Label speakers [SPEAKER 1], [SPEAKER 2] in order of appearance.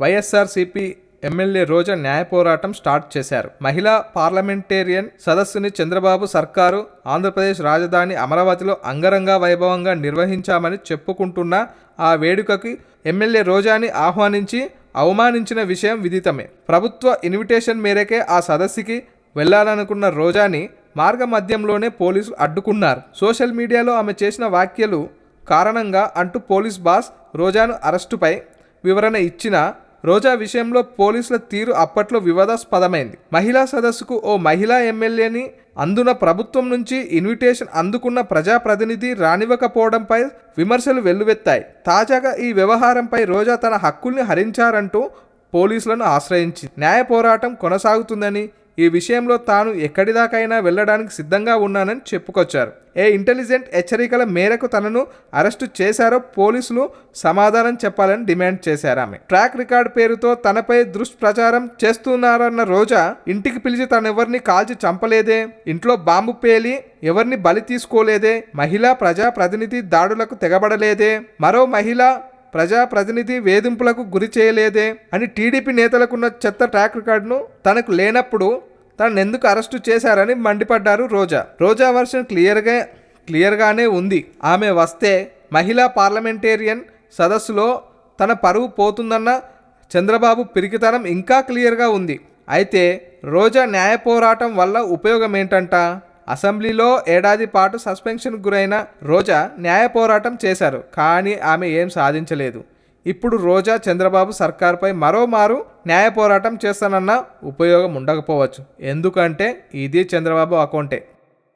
[SPEAKER 1] YSRCP MLA రోజా న్యాయ పోరాటం start చేశారు. మహిళా పార్లమెంటేరియన్ సదస్సుని చంద్రబాబు సర్కారు ఆంధ్రప్రదేశ్ రాజధాని అమరావతిలో అంగరంగ వైభవంగా నిర్వహించామని చెప్పుకుంటున్న ఆ వేడుకకి ఎమ్మెల్యే రోజాని ఆహ్వానించి అవమానించిన విషయం విదితమే. ప్రభుత్వ ఇన్విటేషన్ మేరకే ఆ సదస్సుకి వెళ్ళాలనుకున్న రోజాని మార్గ మధ్యంలోనే పోలీసులు అడ్డుకున్నారు. సోషల్ మీడియాలో ఆమె చేసిన వ్యాఖ్యలు కారణంగా అంటూ పోలీస్ బాస్ రోజాను అరెస్టుపై వివరణ ఇచ్చిన రోజా విషయంలో పోలీసుల తీరు అప్పట్లో వివాదాస్పదమైంది. మహిళా సదస్సుకు ఓ మహిళా ఎమ్మెల్యేని అందున ప్రభుత్వం నుంచి ఇన్విటేషన్ అందుకున్న ప్రజాప్రతినిధి రానివ్వకపోవడంపై విమర్శలు వెల్లువెత్తాయి. తాజాగా ఈ వ్యవహారంపై రోజా తన హక్కుల్ని హరించారంటూ పోలీసులను ఆశ్రయించి న్యాయ పోరాటం కొనసాగుతుందని ఈ విషయంలో తాను ఎక్కడిదాకైనా వెళ్ళడానికి సిద్ధంగా ఉన్నానని చెప్పుకొచ్చారు. ఏ ఇంటెలిజెంట్ హెచ్చరికల మేరకు తనను అరెస్టు చేశారో పోలీసులు సమాధానం చెప్పాలని డిమాండ్ చేశారు ఆమె. ట్రాక్ రికార్డ్ పేరుతో తనపై దుష్ప్రచారం చేస్తున్నారన్న రోజా ఇంటికి పిలిచి తనెవరిని కాల్చి చంపలేదే ఇంట్లో బాంబు పేలి ఎవరిని బలి తీసుకోలేదే మహిళా ప్రజా ప్రతినిధి దాడులకు తెగబడలేదే మరో మహిళ ప్రజాప్రతినిధి వేధింపులకు గురి చేయలేదే అని టీడీపీ నేతలకున్న చెత్త ట్రాక్ రికార్డును తనకు లేనప్పుడు తనను ఎందుకు అరెస్టు చేశారని మండిపడ్డారు రోజా. రోజా వర్షన్ క్లియర్గా క్లియర్గానే ఉంది. ఆమె వస్తే మహిళా పార్లమెంటేరియన్ సదస్సులో తన పరువు పోతుందన్న చంద్రబాబు పిరికితనం ఇంకా క్లియర్గా ఉంది. అయితే రోజా న్యాయ పోరాటం వల్ల ఉపయోగం ఏంటంట అసెంబ్లీలో ఏడాది పాటు సస్పెన్షన్ గురైన రోజా న్యాయ పోరాటం చేశారు కానీ ఆమె ఏం సాధించలేదు. ఇప్పుడు రోజా చంద్రబాబు సర్కార్పై మరోమారు న్యాయ పోరాటం చేస్తానన్న ఉపయోగం ఉండకపోవచ్చు. ఎందుకంటే ఇది చంద్రబాబు అకౌంటే.